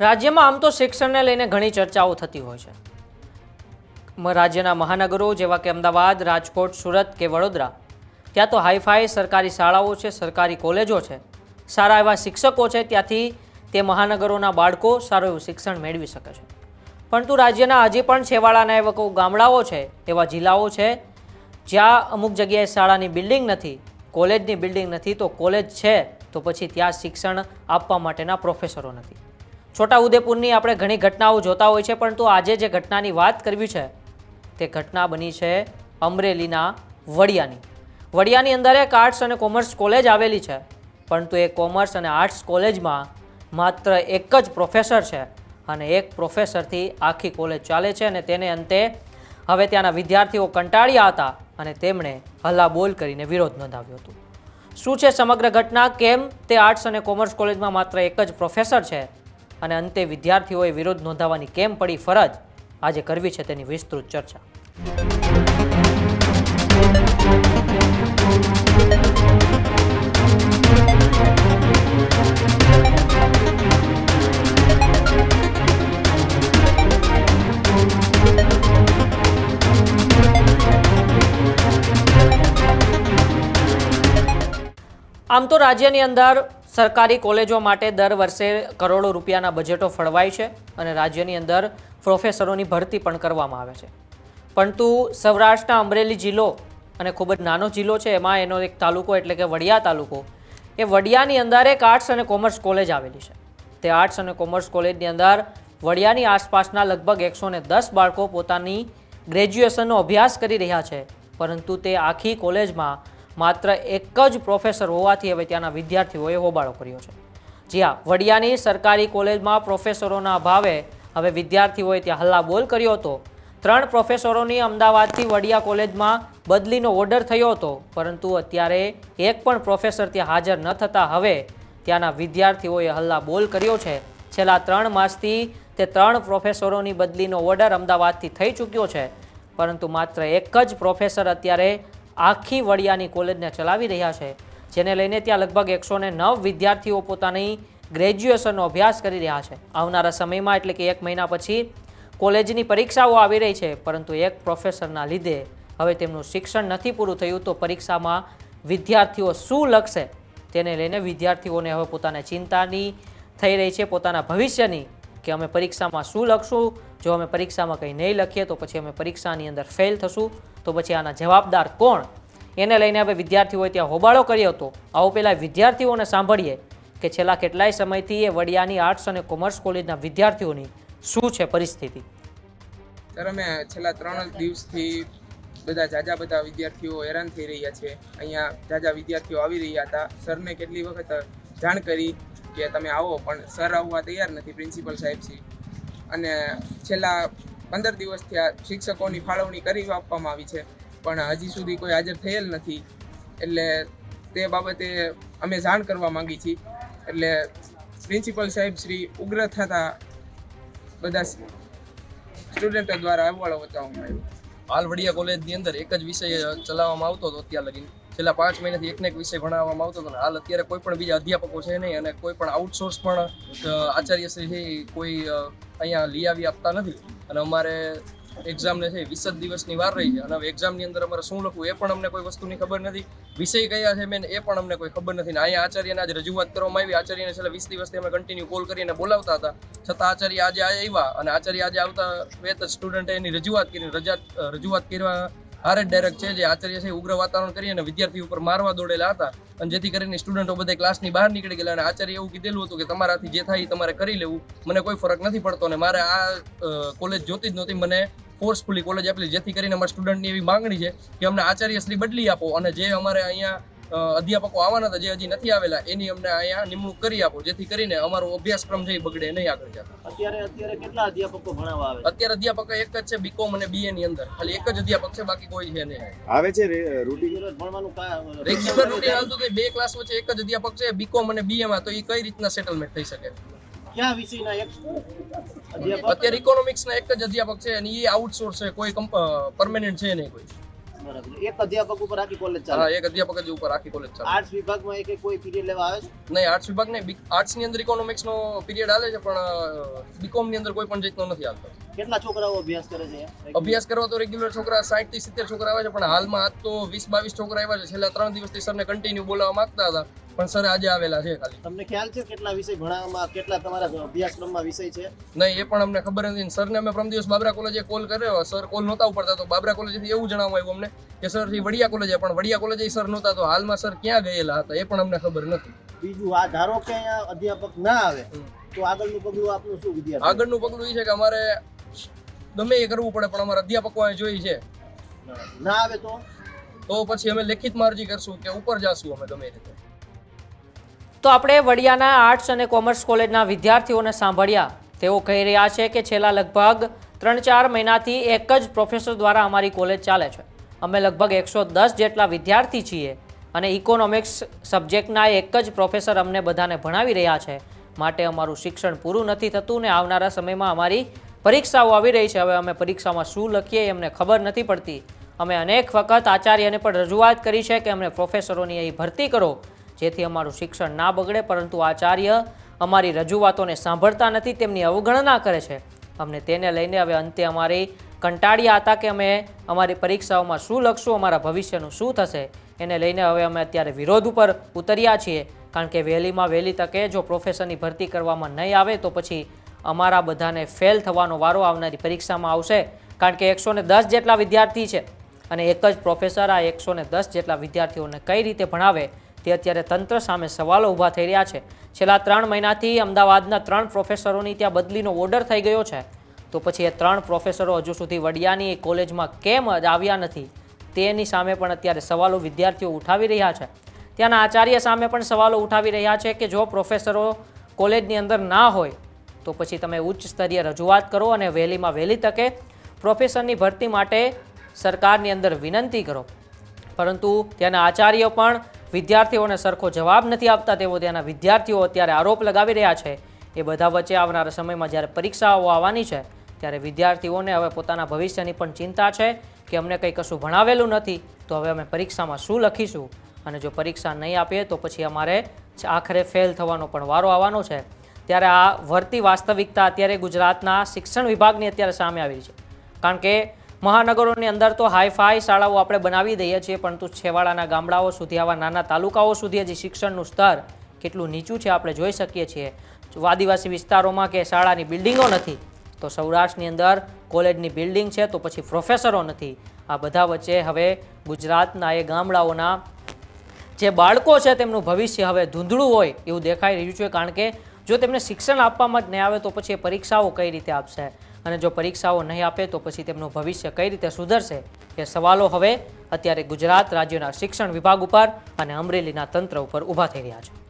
રાજ્યમાં આમ તો શિક્ષણને લઈને ઘણી ચર્ચાઓ થતી હોય છે. રાજ્યના મહાનગરો જેવા કે અમદાવાદ, રાજકોટ, સુરત કે વડોદરા, ત્યાં તો હાઈફાઈ સરકારી શાળાઓ છે, સરકારી કોલેજો છે. સારા એવા શિક્ષકો છે, ત્યાંથી તે મહાનગરોના બાળકો સારું એવું શિક્ષણ મેળવી શકે છે. પરંતુ રાજ્યના હજી પણ છેવાડાના એવા ગામડાઓ છે, એવા જિલ્લાઓ છે, જ્યાં અમુક જગ્યાએ શાળાની બિલ્ડિંગ નથી, કોલેજની બિલ્ડિંગ નથી, તો કોલેજ છે, તો પછી ત્યાં શિક્ષણ આપવા માટેના પ્રોફેસરો નથી. છોટા ઉદેપુરની આપણે ઘણી ઘટનાઓ જોતા હોય છે, પરંતુ આજે જે ઘટનાની વાત કરવી છે, તે ઘટના બની છે અમરેલીના વડિયાની. વડિયાની અંદર એક આર્ટ્સ અને કોમર્સ કોલેજ આવેલી છે, પરંતુ એ કોમર્સ અને આર્ટ્સ કોલેજમાં માત્ર એક જ પ્રોફેસર છે અને એક પ્રોફેસરથી આખી કોલેજ ચાલે છે અને તેને અંતે હવે ત્યાંના વિદ્યાર્થીઓ કંટાળ્યા હતા અને તેમણે હલ્લાબોલ કરીને વિરોધ નોંધાવ્યો હતો. શું છે સમગ્ર ઘટના? કેમ તે આર્ટ્સ અને કોમર્સ કોલેજમાં માત્ર એક જ પ્રોફેસર છે? અને અંતે વિદ્યાર્થીઓએ વિરોધ નોંધાવવાની કેમ પડી ફરજ? આજે કરવી છે તેની વિસ્તૃત ચર્ચા. આમ તો રાજ્યની અંદર સરકારી કોલેજો માટે દર વર્ષે કરોડો રૂપિયાના બજેટો ફળવાય છે અને રાજ્યની અંદર પ્રોફેસરોની ભરતી પણ કરવામાં આવે છે. પરંતુ સૌરાષ્ટ્રના અમરેલી જિલ્લો અને ખૂબ જ નાનો જિલ્લો છે, એમાં એનો એક તાલુકો એટલે કે વડિયા તાલુકો, એ વડિયાની અંદર એક આર્ટ્સ અને કોમર્સ કોલેજ આવેલી છે. તે આર્ટ્સ અને કોમર્સ કોલેજની અંદર વડિયાની આસપાસના લગભગ એકસો દસ બાળકો પોતાની ગ્રેજ્યુએશનનો અભ્યાસ કરી રહ્યા છે, પરંતુ તે આખી કોલેજમાં માત્ર એક જ પ્રોફેસર હોવાથી હવે ત્યાંના વિદ્યાર્થીઓએ હોબાળો કર્યો છે. જી હા, વડિયાની સરકારી કોલેજમાં પ્રોફેસરોના અભાવે હવે વિદ્યાર્થીઓએ ત્યાં હલ્લાબોલ કર્યો હતો. ત્રણ પ્રોફેસરોની અમદાવાદથી વડિયા કોલેજમાં બદલીનો ઓર્ડર થયો હતો, પરંતુ અત્યારે એક પણ પ્રોફેસર ત્યાં હાજર ન થતાં હવે ત્યાંના વિદ્યાર્થીઓએ હલ્લાબોલ કર્યો છે. છેલ્લા ત્રણ માસથી તે ત્રણ પ્રોફેસરોની બદલીનો ઓર્ડર અમદાવાદથી થઈ ચૂક્યો છે, પરંતુ માત્ર એક જ પ્રોફેસર અત્યારે આખી વડિયાની કોલેજને ચલાવી રહ્યા છે, જેને લઈને ત્યાં લગભગ એકસો નવ વિદ્યાર્થીઓ પોતાની ગ્રેજ્યુએશનનો અભ્યાસ કરી રહ્યા છે. આવનારા સમયમાં એટલે કે એક મહિના પછી કોલેજની પરીક્ષાઓ આવી રહી છે, પરંતુ એક પ્રોફેસરના લીધે હવે તેમનું શિક્ષણ નથી પૂરું થયું તો પરીક્ષામાં વિદ્યાર્થીઓ શું લખશે? તેને લઈને વિદ્યાર્થીઓને હવે પોતાને ચિંતાની થઈ રહી છે, પોતાના ભવિષ્યની કે અમે પરીક્ષામાં શું લખશું? જો અમે પરીક્ષામાં કંઈ નહીં લખીએ, તો પછી અમે પરીક્ષાની અંદર ફેલ થશું. તો પછી આના જવાબદાર કોણ? એને લઈને હવે વિદ્યાર્થીઓએ ત્યાં હોબાળો કર્યો હતો. આવો પહેલાં વિદ્યાર્થીઓને સાંભળીએ કે છેલ્લા કેટલાય સમયથી એ વડિયાની આર્ટ્સ અને કોમર્સ કોલેજના વિદ્યાર્થીઓની શું છે પરિસ્થિતિ? સર, અમે છેલ્લા ત્રણ દિવસથી બધા જાજા બધા વિદ્યાર્થીઓ હેરાન થઈ રહ્યા છે. અહીંયા જાજા વિદ્યાર્થીઓ આવી રહ્યા હતા. સરને કેટલી વખત જાણ કરી? કે તમે આવો, પણ સર આવવા તૈયાર નથી, પ્રિન્સિપલ સાહેબ છે. અને છેલ્લા પંદર દિવસથી આ શિક્ષકોની ફાળવણી કરી આપવામાં આવી છે, પણ હજી સુધી કોઈ હાજર થયેલ નથી. એટલે તે બાબતે અમે જાણ કરવા માંગી છીએ. એટલે પ્રિન્સિપલ સાહેબ શ્રી ઉગ્ર થતા બધા સ્ટુડન્ટો દ્વારા અહેવાલો બતાવવામાં આવ્યો. હાલ વડિયા કોલેજની અંદર એક જ વિષય ચલાવવામાં આવતો હતો, અત્યાર લગી છેલ્લા પાંચ મહિનાથી એકને એક વિષય ભણાવવામાં આવતો હતો અને હાલ અત્યારે કોઈ પણ બીજા અધ્યાપકો છે નહીં અને કોઈ પણ આઉટસોર્સ પણ આચાર્ય આચાર્યશ્રી છે કોઈ અહીંયા લઈ આવી આપતા નથી. અને અમારે એક્ઝામને છે વીસ જ દિવસની વાર રહી છે. અને એક્ઝામની અંદર અમારે શું લખવું એ પણ અમને કોઈ વસ્તુની ખબર નથી. વિષય કયા છે મેન એ પણ અમને કોઈ ખબર નથી. ને અહીંયા આચાર્યને આજે રજૂઆત કરવામાં આવી. આચાર્યને છેલ્લા વીસ દિવસથી અમે કન્ટિન્યુ કોલ કરીને બોલાવતા હતા. છતાં આચાર્ય આજે આવ્યા અને આચાર્ય આજે આવતા વેત સ્ટુડન્ટે એની રજૂઆત કરી, રજા રજૂઆત કરવા હારે જ ડાયરેક્ટ છે, જે આચાર્ય છે ઉગ્ર વાતાવરણ કરી અને વિદ્યાર્થી ઉપર મારવા દોડેલા હતા. અને જેથી કરીને સ્ટુડન્ટો બધા ક્લાસની બહાર નીકળી ગયેલા અને આચાર્ય એવું કીધેલું હતું કે તમારાથી જે થાય એ તમારે કરી લેવું. મને કોઈ ફરક નથી પડતો અને મારે આ કોલેજ જોતી જ નહોતી. મને ફોર્સફુલી કોલેજ આપેલી, જેથી કરીને અમારા સ્ટુડન્ટની એવી માંગણી છે કે અમને આચાર્યશ્રી બદલી આપો અને જે અમારે અહીંયા અધ્યાપકો આવવાના હતા જે હજી નથી આવેલા એની અમને અહીંયા નિમણૂક કરી આપો જેથી કરીને અમારો અભ્યાસક્રમ છે એ બગડે નહીં આગળ જતા. અત્યારે અત્યારે કેટલા અધ્યાપકો ભણાવવા આવે અત્યારે અધ્યાપક એક જ છે બીકોમ અને બીએ ની અંદર. ખાલી એક જ અધ્યાપક છે બાકી કોઈ છે નહીં. આવે છે રૂટીન? રેગ્યુલર ભણવાનું રેગ્યુલર રૂટીન હાલતું તો બે ક્લાસ વચ્ચે એક જ અધ્યાપક છે બીકોમ અને બીએ માં તો એ કઈ રીતના સેટલમેન્ટ થઈ શકે? કયા વિષયના એક અત્યારે ઇકોનોમિક્સ ના એક જ અધ્યાપક છે અને એ આઉટસોર્સ છે કોઈ પરમેનન્ટ છે નહીં કોઈ. એક અધ્યાપક ઉપર આખી કોલેજ હા એક અધ્યાપક જ ઉપર આખી કોલેજ ચાલે. આર્ટ્સ વિભાગમાં એક કોઈ પીરિયડ લેવા આવે છે? નહીં આર્ટ્સ વિભાગ નહીં આર્ટ્સની અંદર ઇકોનોમિક્સ નો પીરિયડ આવે છે પણ બીકોમની અંદર કોઈ પણ રીતનો નથી આવતો કેટલા છોકરાઓ અભ્યાસ કરે છે? અભ્યાસ કરવા તો રેગ્યુલર છોકરા સાઠથી સિત્તેર છોકરા આવે છે પણ હાલમાં આજ તો વીસ બાવીસ છોકરા આવ્યા છે. છેલ્લા ત્રણ દિવસથી સરને કન્ટિન્યુ બોલાવવા માંગતા હતા. પણ સર આજે આવેલા છે ખાલી. તમને ખ્યાલ છે કેટલા વિષય ભણાવવામાં કેટલા તમારા અભ્યાસક્રમમાં વિષય છે? નહીં એ પણ અમને ખબર નથી. સરને અમે પ્રમ દિવસ બાબરા કોલેજે કોલ કર્યો. સર કોલ નહોતા ઉપડતા તો બાબરા કોલેજથી એવું જણાવવામાં આવ્યું અમને કે સરથી વડિયા કોલેજે પણ વડિયા કોલેજે સર નહોતા તો હાલમાં સર ક્યાં ગયેલા હતા? એ પણ અમને ખબર નથી. બીજું આ ધારો કે અહીંયા અધ્યાપક ના આવે તો આગળનું પગલું આપનું શું વિદ્યાર્થી? આગળનું પગલું એ છે કે અમારે ગમે એ કરવું પડે પણ અમારા અધ્યાપકો અહીં જોઈ છે. ના આવે તો? તો પછી અમે લેખિતમાં અરજી કરશું કે ઉપર જાશું અમે ગમે રીતે. તો આપણે વડિયાના આર્ટ્સ અને કોમર્સ કોલેજના વિદ્યાર્થીઓને સાંભળ્યા. તેઓ કહી રહ્યા છે કે છેલ્લા લગભગ ત્રણ ચાર મહિનાથી એક જ પ્રોફેસર દ્વારા અમારી કોલેજ ચાલે છે. અમે લગભગ એકસો દસ જેટલા વિદ્યાર્થી છીએ અને ઇકોનોમિક્સ સબ્જેક્ટના એક જ પ્રોફેસર અમને બધાને ભણાવી રહ્યા છે. માટે અમારું શિક્ષણ પૂરું નથી થતું ને આવનારા સમયમાં અમારી પરીક્ષાઓ આવી રહી છે. હવે અમે પરીક્ષામાં શું લખીએ એમને ખબર નથી પડતી. અમે અનેક વખત આચાર્યને પણ રજૂઆત કરી છે કે અમને પ્રોફેસરોની અહીં ભરતી કરો. જેથી અમારું શિક્ષણ ના બગડે, પરંતુ આચાર્ય અમારી રજૂઆતોને સાંભળતા નથી, તેમની અવગણના કરે છે. અમને તેને લઈને હવે અંતે અમારી કંટાળ્યા હતા કે અમે અમારી પરીક્ષાઓમાં શું લખશું, અમારા ભવિષ્યનું શું થશે. એને લઈને હવે અમે અત્યારે વિરોધ ઉપર ઉતર્યા છીએ. કારણ કે વહેલીમાં વહેલી તકે જો પ્રોફેસરની ભરતી કરવામાં નહીં આવે, તો પછી અમારા બધાને ફેલ થવાનો વારો આવનારી પરીક્ષામાં આવશે. કારણ કે એકસો દસ જેટલા વિદ્યાર્થી છે અને એક જ પ્રોફેસર આ એકસો દસ જેટલા વિદ્યાર્થીઓને કઈ રીતે ભણાવે? તે અત્યારે તંત્ર સામે સવાલો ઊભા થઈ રહ્યા છે. છેલ્લા ત્રણ મહિનાથી અમદાવાદના ત્રણ પ્રોફેસરોની ત્યાં બદલીનો ઓર્ડર થઈ ગયો છે. તો પછી એ ત્રણ પ્રોફેસરો હજુ સુધી વડિયાની કોલેજમાં કેમ આવ્યા નથી, તેની સામે પણ અત્યારે સવાલો વિદ્યાર્થીઓ ઉઠાવી રહ્યા છે. ત્યાંના આચાર્ય સામે પણ સવાલો ઉઠાવી રહ્યા છે કે જો પ્રોફેસરો કોલેજની અંદર ના હોય, તો પછી તમે ઉચ્ચ સ્તરીય રજૂઆત કરો અને વહેલીમાં વહેલી તકે પ્રોફેસરની ભરતી માટે સરકારની અંદર વિનંતી કરો. પરંતુ ત્યાંના આચાર્યો પણ વિદ્યાર્થીઓને સરખો જવાબ નથી આપતા તેવો ત્યાંના વિદ્યાર્થીઓ અત્યારે આરોપ લગાવી રહ્યા છે. એ બધા વચ્ચે આવનારા સમયમાં જ્યારે પરીક્ષાઓ આવવાની છે, ત્યારે વિદ્યાર્થીઓને હવે પોતાના ભવિષ્યની પણ ચિંતા છે કે અમને કંઈ કશું ભણાવેલું નથી, તો હવે અમે પરીક્ષામાં શું લખીશું? અને જો પરીક્ષા નહીં આપીએ તો પછી અમારે આખરે ફેલ થવાનો પણ વારો આવવાનો છે. ત્યારે આ વર્તી વાસ્તવિકતા અત્યારે ગુજરાતના શિક્ષણ વિભાગની અત્યારે સામે આવી છે. કારણ કે મહાનગરોની અંદર તો હાઈફાઈ શાળાઓ આપણે બનાવી દઈએ છીએ, પરંતુ છેવાડાના ગામડાઓ સુધી, આવા નાના તાલુકાઓ સુધી હજી શિક્ષણનું સ્તર કેટલું નીચું છે આપણે જોઈ શકીએ છીએ. આદિવાસી વિસ્તારોમાં કે શાળાની બિલ્ડિંગો નથી, તો સૌરાષ્ટ્રની અંદર કોલેજની બિલ્ડિંગ છે, તો પછી પ્રોફેસરો નથી. આ બધા વચ્ચે હવે ગુજરાતના એ ગામડાઓના જે બાળકો છે, તેમનું ભવિષ્ય હવે ધૂંધળું હોય એવું દેખાઈ રહ્યું છે, કારણ કે જો તેમને શિક્ષણ આપવામાં જ નહીં આવે, તો પછી એ પરીક્ષાઓ કઈ રીતે આપશે? અને જો પરીક્ષાઓ નહીં આપે તો પછી તેમનું ભવિષ્ય કઈ રીતે સુધરશે એ સવાલો હવે અત્યારે ગુજરાત રાજ્યના શિક્ષણ વિભાગ ઉપર અને અમરેલીના તંત્ર ઉપર ઊભા થઈ રહ્યા છે.